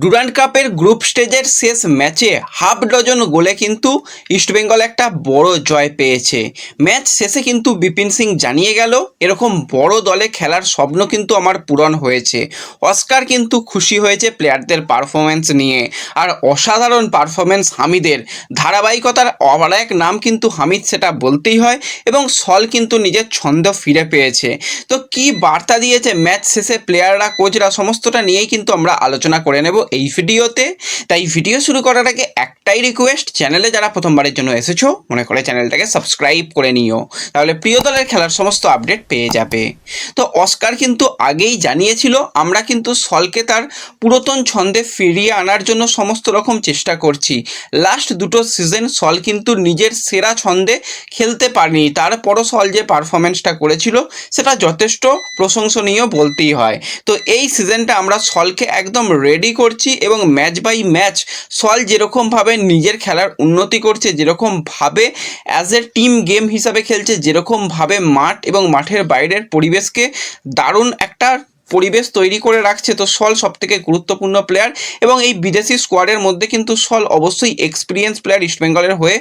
Durand কাপের group স্টেজের শেষ ম্যাচে হাফ ডজন গোলে কিন্তু ইস্টবেঙ্গল একটা বড় জয় পেয়েছে। ম্যাচ শেষে কিন্তু বিপিন সিং জানিয়ে গেল, এরকম বড় দলে খেলার স্বপ্ন কিন্তু আমার পূরণ হয়েছে। অস্কার কিন্তু খুশি হয়েছে প্লেয়ারদের পারফরমেন্স নিয়ে। আর অসাধারণ পারফরমেন্স হামিদের। ধারাবাহিকতার আর এক নাম কিন্তু হামিদ সেটা বলতেই হয় এবং সল কিন্তু নিজের ছন্দ ফিরে পেয়েছে। তো কি বার্তা দিয়েছে ম্যাচ শেষে প্লেয়াররা, কোচরা, সমস্তটা নিয়েই কিন্তু আমরা আলোচনা করে নেব। এই ভিডিওতে। তাই ভিডিও শুরু করার আগে একটাই রিকোয়েস্ট চ্যানেলে যারা প্রথমবারের জন্য এসেছ, মনে করে চ্যানেলটাকে সাবস্ক্রাইব করে নিও, তাহলে প্রিয় দলের খেলার সমস্ত আপডেট পেয়ে যাবে। তো অস্কার কিন্তু আগেই জানিয়েছিল, আমরা কিন্তু সলকে তার পুরাতন ছন্দে ফিরিয়ে আনার জন্য সমস্ত রকম চেষ্টা করছি। লাস্ট দুটো সিজন সল কিন্তু নিজের সেরা ছন্দে খেলতে পারেনি, তারপরও সল যে পারফরমেন্সটা করেছিল, সেটা যথেষ্ট প্রশংসনীয় বলতেই হয়। তো এই সিজনটা আমরা সলকে একদম রেডি করছি এবং ম্যাচ বাই ম্যাচ সল যেরকমভাবে নিজের খেলার উন্নতি করছে যেরকমভাবে অ্যাজ এ টিম গেম হিসাবে খেলছে যেরকমভাবে মাঠ এবং মাঠের বাইরের পরিবেশকে দারুণ একটা পরিবেশ তৈরি করে রাখছে তো সল সব থেকে গুরুত্বপূর্ণ প্লেয়ার এবং এই বিদেশি স্কোয়াডের মধ্যে কিন্তু সল অবশ্যই এক্সপিরিয়েন্স প্লেয়ার ইস্টবেঙ্গলের হয়ে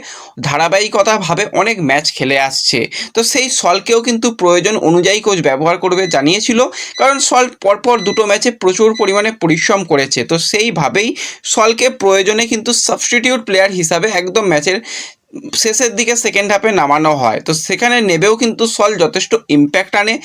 ধারাবাহিকতাভাবে অনেক ম্যাচ খেলে আসছে। তো সেই সলকেও কিন্তু প্রয়োজন অনুযায়ী কোচ ব্যবহার করবে জানিয়েছিল, কারণ সল পরপর দুটো ম্যাচে প্রচুর পরিমাণে পরিশ্রম করেছে। তো সেইভাবেই সলকে প্রয়োজনে কিন্তু সাবস্টিটিউট প্লেয়ার হিসাবে একদম ম্যাচের শেষের দিকে সেকেন্ড হাফে নামানো হয়। তো সেখানে নেবেও কিন্তু সল যথেষ্ট ইম্প্যাক্ট আনে।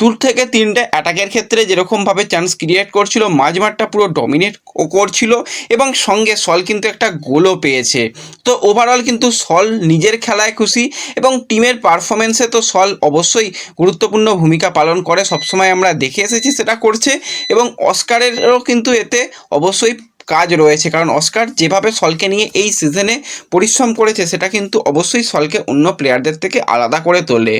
দূর থেকে তিনটে অ্যাটাকের ক্ষেত্রে যেরকমভাবে চান্স ক্রিয়েট করছিল মাঝমাঠটা পুরো ডমিনেট করছিল এবং সঙ্গে সল কিন্তু একটা গোলও পেয়েছে। তো ওভারঅল কিন্তু সল নিজের খেলায় খুশি এবং টিমের পারফরমেন্সে তো সল অবশ্যই গুরুত্বপূর্ণ ভূমিকা পালন করে। সবসময় আমরা দেখে এসেছি সেটা করছে এবং অস্কারেরও কিন্তু এতে অবশ্যই কাজ রয়েছে। কারণ অস্কার যেভাবে সলকে নিয়ে এই সিজনে পরিশ্রম করেছে, সেটা কিন্তু অবশ্যই সলকে অন্য প্লেয়ারদের থেকে আলাদা করে তোলে।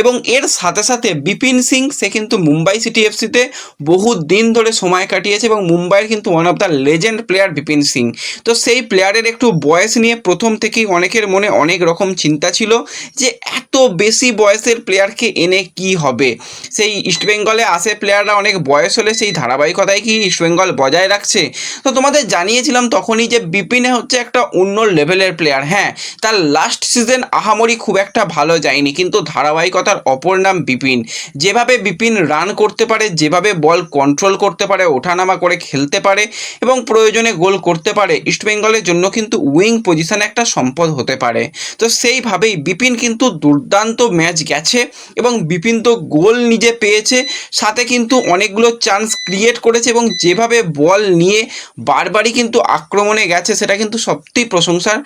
এবং এর সাথে সাথে বিপিন সিং, সে কিন্তু মুম্বাই সিটি এফসিতে বহু দিন ধরে সময় কাটিয়েছে এবং মুম্বাইয়ের কিন্তু one of the legend player Bipin Singh. তো সেই প্লেয়ারের একটু বয়স নিয়ে প্রথম থেকেই অনেকের মনে অনেক রকম চিন্তা ছিল যে, এত বেশি বয়সের প্লেয়ারকে এনে কি হবে? সেই ইস্টবেঙ্গলে আসে প্লেয়াররা অনেক বয়স হলে সেই ধারাবাহিকতায় কি ইস্টবেঙ্গল বজায় রাখছে? তো তোমাদের জানিয়েছিলাম তখনই যে বিপিনে হচ্ছে একটা অন্য লেভেলের প্লেয়ার হ্যাঁ তার লাস্ট সিজন আহামরি খুব একটা ভালো যায়নি, কিন্তু ধারাবাহিকতার অপর নাম বিপিন। যেভাবে বিপিন রান করতে পারে, যেভাবে বল কন্ট্রোল করতে পারে, ওঠানামা করে খেলতে পারে এবং প্রয়োজনে গোল করতে পারে ইস্টবেঙ্গলের জন্য কিন্তু উইং পজিশনে একটা সম্পদ হতে পারে। তো সেইভাবেই বিপিন কিন্তু দুর্দান্ত ম্যাচ গেছে এবং বিপিন তো গোল নিজে পেয়েছে, সাথে কিন্তু অনেকগুলো চান্স ক্রিয়েট করেছে এবং যেভাবে বল নিয়ে বারবারই কিন্তু আক্রমণে গেছে, সেটা কিন্তু সত্যিই প্রশংসার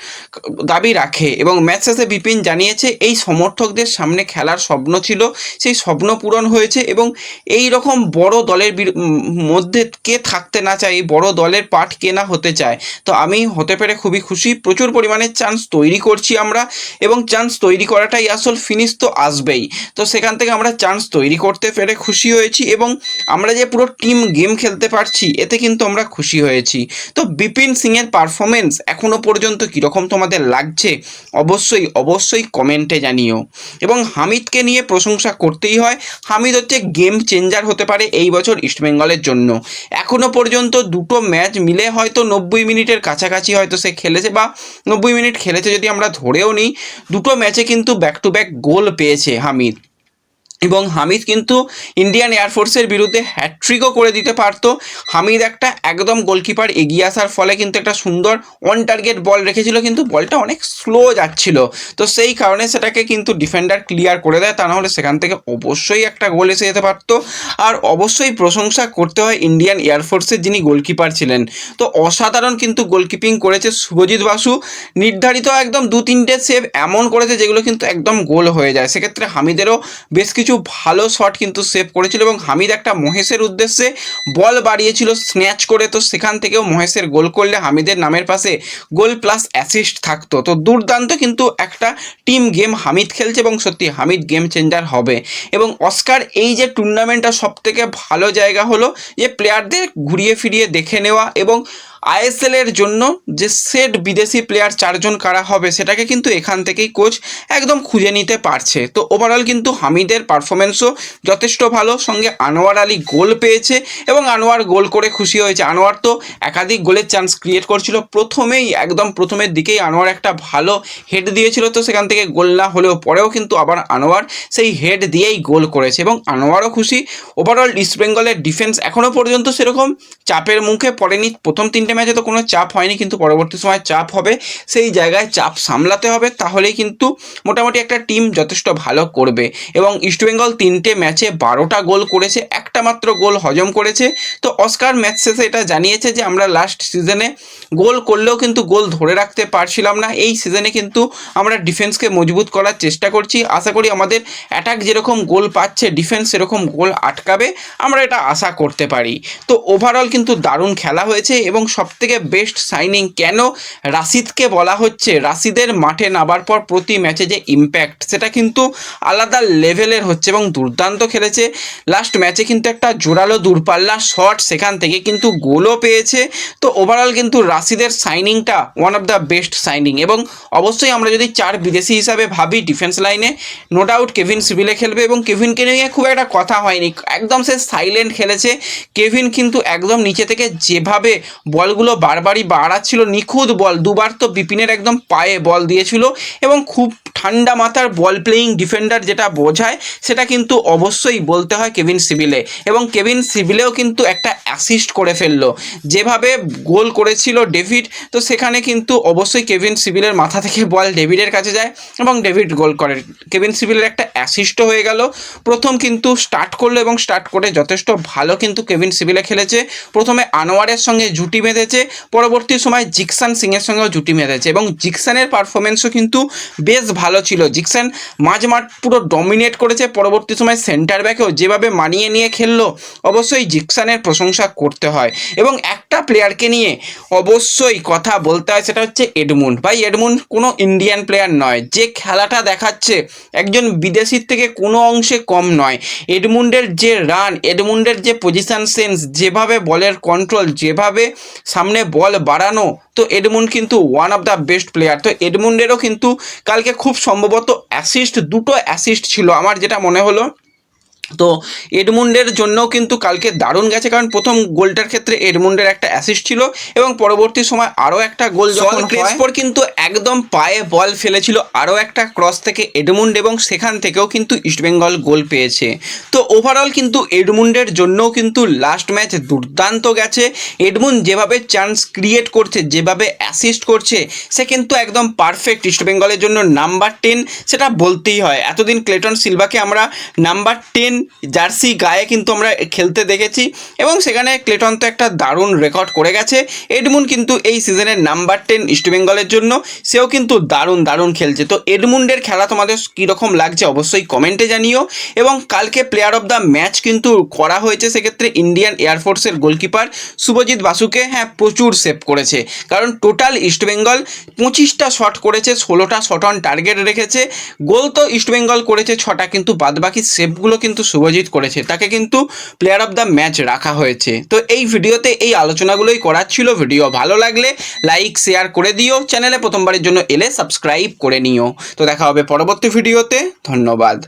দাবি রাখে। এবং ম্যাচ শেষে বিপিন জানিয়েছে, এই সমর্থকদের সামনে খেলার স্বপ্ন ছিল, সেই স্বপ্ন পূরণ হয়েছে এবং এই রকম বড় দলের মধ্যে কে থাকতে না চায় বড় দলের পার্ট কে না হতে চায়? তো আমি হতে পেরে খুবই খুশি, প্রচুর পরিমাণে চান্স তৈরি করছি আমরা এবং চান্স তৈরি করাটাই আসল ফিনিশ তো আসবেই। তো সেখান থেকে আমরা চান্স তৈরি করতে পেরে খুশি হয়েছি এবং আমরা যে পুরো টিম গেম খেলতে পারছি, এতে কিন্তু আমরা খুশি হয়েছি। তো বিপিন সিংয়ের পারফরমেন্স এখনও পর্যন্ত কীরকম তোমাদের লাগছে? অবশ্যই অবশ্যই কমেন্টে জানিও। এবং হামিদকে নিয়ে প্রশংসা করতেই হয়। হামিদ হচ্ছে গেম চেঞ্জার হতে পারে এই বছর ইস্টবেঙ্গলের জন্য। এখনও পর্যন্ত দুটো ম্যাচ মিলে হয়তো নব্বই মিনিটের কাছাকাছি হয়তো সে খেলেছে বা নব্বই মিনিট খেলেছে যদি আমরা ধরেও নিই, দুটো ম্যাচে কিন্তু ব্যাক টু ব্যাক গোল পেয়েছে হামিদ। এবং হামিদ কিন্তু ইন্ডিয়ান এয়ারফোর্সের বিরুদ্ধে হ্যাট্রিকও করে দিতে পারতো। হামিদ একটা একদম গোলকিপার এগিয়ে আসার ফলে কিন্তু একটা সুন্দর অন টার্গেট বল রেখেছিল, কিন্তু বলটা অনেক স্লো যাচ্ছিল। তো সেই কারণে সেটাকে কিন্তু ডিফেন্ডার ক্লিয়ার করে দেয়, তা নাহলে সেখান থেকে অবশ্যই একটা গোল এসে যেতে পারতো। আর অবশ্যই প্রশংসা করতে হয় ইন্ডিয়ান এয়ারফোর্সের যিনি গোলকিপার ছিলেন। তো অসাধারণ কিন্তু গোলকিপিং করেছে শুভজিৎ বাসু। নির্ধারিত একদম দু তিনটে সেভ এমন করেছে যেগুলো কিন্তু একদম গোল হয়ে যায়। সেক্ষেত্রে হামিদেরও বেশ কিছু ভালো শট কিন্তু সেভ করেছিল এবং হামিদ একটা মহেশের উদ্দেশ্যে বল বাড়িয়েছিল স্ন্যাচ করে। তো সেখান থেকেও মহেশের গোল করলে হামিদের নামের পাশে গোল প্লাস অ্যাসিস্ট থাকতো। তো দুর্দান্ত কিন্তু একটা টিম গেম হামিদ খেলছে এবং সত্যি হামিদ গেম চেঞ্জার হবে। এবং অস্কার এই যে টুর্নামেন্টটা সব থেকে ভালো জায়গা হলো যে প্লেয়ারদের ঘুরিয়ে ফিরিয়ে দেখে নেওয়া এবং আইএসএল এর জন্য যে সেট বিদেশি প্লেয়ার চারজন কারা হবে সেটাকে কিন্তু এখান থেকেই কোচ একদম খুঁজে নিতে পারছে। তো ওভারঅল কিন্তু হামিদের পারফরমেন্সও যথেষ্ট ভালো, সঙ্গে আনোয়ার আলী গোল পেয়েছে এবং আনোয়ার গোল করে খুশি হয়েছে। আনোয়ার তো একাধিক গোলের চান্স ক্রিয়েট করছিল, প্রথমেই একদম প্রথমের দিকেই আনোয়ার একটা ভালো হেড দিয়েছিল, তো সেখান থেকে গোল না হলেও পরেও কিন্তু আবার আনোয়ার সেই হেড দিয়েই গোল করেছে এবং আনোয়ারও খুশি। ওভারঅল ইস্ট বেঙ্গলের ডিফেন্স এখনও পর্যন্ত সেরকম চাপের মুখে পড়েনি, প্রথম তিনটে ম্যাচে তো কোনো চাপ হয়নি, কিন্তু পরবর্তী সময় চাপ হবে। সেই জায়গায় চাপ সামলাতে হবে, তাহলেই কিন্তু মোটামুটি একটা টিম যথেষ্ট ভালো করবে। এবং ইস্টবেঙ্গল তিনটে ম্যাচে বারোটা গোল করেছে, একটা মাত্র গোল হজম করেছে। তো অস্কার ম্যাচ শেষে এটা জানিয়েছে যে, আমরা লাস্ট সিজনে গোল করলেও কিন্তু গোল ধরে রাখতে পারছিলাম না। এই সিজনে কিন্তু আমরা ডিফেন্সকে মজবুত করার চেষ্টা করছি। আশা করি আমাদের অ্যাটাক যেরকম গোল পাচ্ছে ডিফেন্স সেরকম গোল আটকাবে, আমরা এটা আশা করতে পারি। তো ওভারঅল কিন্তু দারুণ খেলা হয়েছে এবং সবথেকে বেস্ট সাইনিং কেন রাশিদকে বলা হচ্ছে? রাশিদের মাঠে নামার পর প্রতি ম্যাচে যে ইম্প্যাক্ট সেটা কিন্তু আলাদা লেভেলের হচ্ছে এবং দুর্দান্ত খেলেছে। লাস্ট ম্যাচে কিন্তু একটা জোরালো দূরপাল্লা শট সেখান থেকে কিন্তু গোলও পেয়েছে। তো ওভারঅল কিন্তু রাশিদের সাইনিংটা one of the best signing এবং অবশ্যই আমরা যদি চার বিদেশি হিসাবে ভাবি ডিফেন্স লাইনে নো ডাউট কেভিন সিভিলে খেলবে এবং কেভিনকে নিয়ে খুব একটা কথা হয়নি। একদম সে সাইলেন্ট খেলেছে। কেভিন কিন্তু একদম নিচে থেকে যেভাবে বলগুলো বারবারই বাড়াচ্ছিল, নিখুঁত বল, দুবার তো বিপিনের একদম পায়ে বল দিয়েছিল এবং খুব ঠান্ডা মাথার বল প্লেয়িং ডিফেন্ডার যেটা বোঝায়, সেটা কিন্তু অবশ্যই বলতে হয় কেভিন সিভিলে এবং কেভিন সিভিলেও কিন্তু একটা অ্যাসিস্ট করে ফেলল। যেভাবে গোল করেছিল ডেভিড, তো সেখানে কিন্তু অবশ্যই কেভিন সিভিলের মাথা থেকে বল ডেভিডের কাছে যায় এবং ডেভিড গোল করে। কেভিন সিভিলের একটা অ্যাসিস্টও হয়ে গেল। প্রথম কিন্তু স্টার্ট করল এবং স্টার্ট করে যথেষ্ট ভালো কিন্তু কেভিন সিভিলে খেলেছে। প্রথমে আনোয়ারের সঙ্গে জুটি বেঁধেছে পরবর্তী সময় জিকসান সিংয়ের সঙ্গেও জুটি বেঁধেছে এবং জিকসানের পারফরমেন্সও কিন্তু বেশ ভালো ছিল। জিকসান মাঝ মাঠ পুরো ডমিনেট করেছে। পরবর্তী সময় সেন্টার ব্যাকেও যেভাবে মানিয়ে নিয়ে খেললো, অবশ্যই জিকসানের প্রশংসা করতে হয়। এবং একটা প্লেয়ারকে নিয়ে অবশ্যই কথা বলতে হয়, সেটা হচ্ছে এডমুন্ড। ভাই, এডমুন্ড কোনো ইন্ডিয়ান প্লেয়ার নয়। যে খেলাটা দেখাচ্ছে একজন বিদেশির থেকে কোনো অংশে কম নয়। এডমুন্ডের যে রান এডমুন্ডের যে পজিশান সেন্স যেভাবে বলের কন্ট্রোল যেভাবে সামনে বল বাড়ানো। তো এডমুন্ড কিন্তু one of the best player তো এডমুন্ডেরও কিন্তু কালকে খুব সম্ভবত অ্যাসিস্ট দুটো অ্যাসিস্ট ছিল আমার যেটা মনে হলো। তো এডমুন্ডের জন্যও কিন্তু কালকে দারুণ গেছে কারণ প্রথম গোলটার ক্ষেত্রে এডমুন্ডের একটা অ্যাসিস্ট ছিল এবং পরবর্তী সময় আরও একটা গোল যখন ক্রেসপোর কিন্তু একদম পায়ে বল ফেলেছিল আরও একটা ক্রস থেকে এডমুন্ড এবং সেখান থেকেও কিন্তু ইস্টবেঙ্গল গোল পেয়েছে। তো ওভারঅল কিন্তু এডমুন্ডের জন্যও কিন্তু লাস্ট ম্যাচ দুর্দান্ত গেছে। এডমুন্ড যেভাবে চান্স ক্রিয়েট করছে যেভাবে অ্যাসিস্ট করছে সে কিন্তু একদম পারফেক্ট ইস্টবেঙ্গলের জন্য নাম্বার টেন সেটা বলতেই হয়। এতদিন ক্লেটন সিলভাকে আমরা নাম্বার টেন জার্সি গায়ে কিন্তু আমরা খেলতে দেখেছি এবং সেখানে ক্লেটন তো একটা দারুণ রেকর্ড করে গেছে। এডমুন কিন্তু এই সিজনের নাম্বার টেন ইস্টবেঙ্গলের জন্য, সেও কিন্তু দারুণ দারুণ খেলছে। তো এডমুন্ডের খেলা তোমাদের কীরকম লাগছে অবশ্যই কমেন্টে জানিও। এবং কালকে প্লেয়ার অফ দ্য ম্যাচ কিন্তু করা হয়েছে সেক্ষেত্রে ইন্ডিয়ান এয়ারফোর্সের গোলকিপার শুভজিৎ বাসুকে হ্যাঁ প্রচুর সেভ করেছে। কারণ টোটাল ইস্টবেঙ্গল পঁচিশটা শট করেছে, ষোলোটা শট অন টার্গেট রেখেছে। গোল তো ইস্টবেঙ্গল করেছে, ছটা, কিন্তু বাদবাকি সেভগুলো কিন্তু শুভজিৎ করেছে, তাকে কিন্তু প্লেয়ার অফ দ্য ম্যাচ রাখা হয়েছে। তো এই ভিডিওতে এই আলোচনাগুলোই করার ছিল ভিডিও। ভালো লাগলে লাইক শেয়ার করে দিও। চ্যানেলে প্রথমবারের জন্য এলে সাবস্ক্রাইব করে নিও। তো দেখা হবে পরবর্তী ভিডিওতে। ধন্যবাদ।